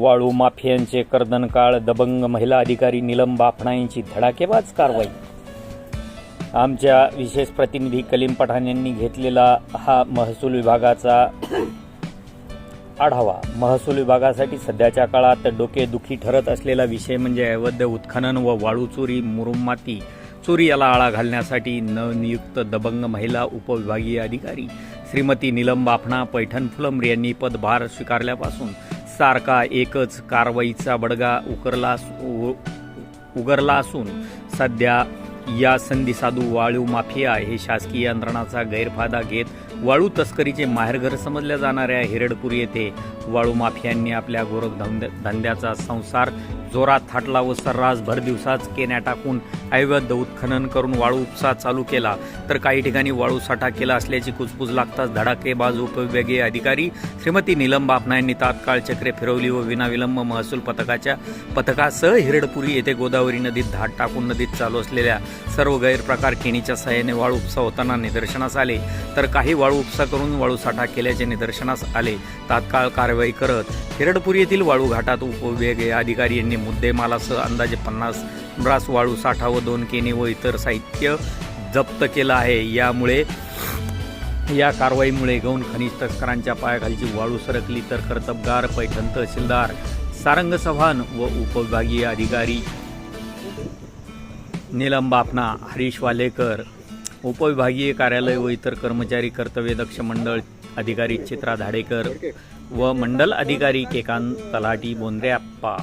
वाळू माफियांचे कर्दनकाळ दबंग महिला अधिकारी निलम बाफणा यांची धडाकेबाज कारवाई. आमच्या विशेष प्रतिनिधी कलीम पठाण यांनी घेतलेला हा महसूल विभागाचा आढावा. महसूल विभागासाठी सध्याच्या काळात डोकेदुखी ठरत असलेला विषय म्हणजे अवैध उत्खनन व वाळू चोरी मुरुमाती चोरी याला आळा घालण्यासाठी नवनियुक्त दबंग महिला उपविभागीय अधिकारी श्रीमती निलम बाफणा पैठण फुलंब्री यांनी पदभार स्वीकारल्यापासून सारखा एकच कारवाईचा बडगा उकरला उ- उगरला असून सध्या या संधीसाधू वाळू माफिया हे शासकीय यंत्रणाचा गैरफायदा घेत वाळू तस्करीचे माहेरघर समजल्या जाणाऱ्या हिरडपूर येथे वाळू माफियांनी आपल्या गोरख धंद्याचा संसार जोरात थाटला व सर्रास भर दिवसाच केण्या टाकून अवैध उत्खनन करून वाळू उपसा चालू केला. तर काही ठिकाणी वाळू साठा केला असल्याची कुजबूज लागताच धडाकेबाज उपविभागीय अधिकारी श्रीमती निलम बापना यांनी तात्काळ चक्रे फिरवली व विनाविलंब महसूल पथकाच्या पथकासह हिरडपुरी येथे गोदावरी नदीत धाट टाकून नदीत चालू असलेल्या सर्व गैरप्रकार केणीच्या सहाय्याने वाळू उपसा होताना निदर्शनास आले. तर काही वाळू उपसा करून वाळू साठा केल्याचे निदर्शनास आले. तात्काळ कारवाई करत हिरडपुरी येथील वाळू घाटात उपविभागीय अधिकारी यांनी मुद्देमालासह अंदाजे पन्नास ब्रास वाळू साठा व दोन केने व इतर साहित्य जप्त केलं आहे. यामुळे या कारवाईमुळे गौण खनिज तस्करांच्या पायाखालची वाळू सरकली तर कर्तबगार पैठण तहसीलदार सारंग चव्हाण व उपविभागीय अधिकारी नीलम बापना हरीश वालेकर उपविभागीय कार्यालय व इतर कर्मचारी कर्तव्यदक्ष मंडळ अधिकारी चित्रा धाडेकर व मंडल अधिकारी केकांत तलाटी बोंद्रेआप्पा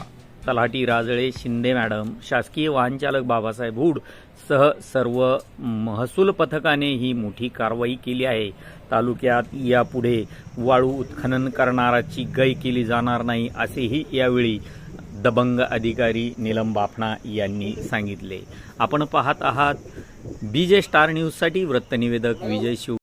तलाटी राजळे शिंदे मॅडम शासकीय वाहनचालक बाबासाहेब हुड सह सर्व महसूल पथकाने ही मोठी कारवाई केली आहे. तालुक्यात यापुढे वाळू उत्खनन करणाराची गय केली जाणार नाही असेही यावेळी दबंग अधिकारी निलम बाफणा यांनी सांगितले. आपण पाहत आहात बीजे स्टार न्यूजसाठी वृत्तनिवेदक विजय शिव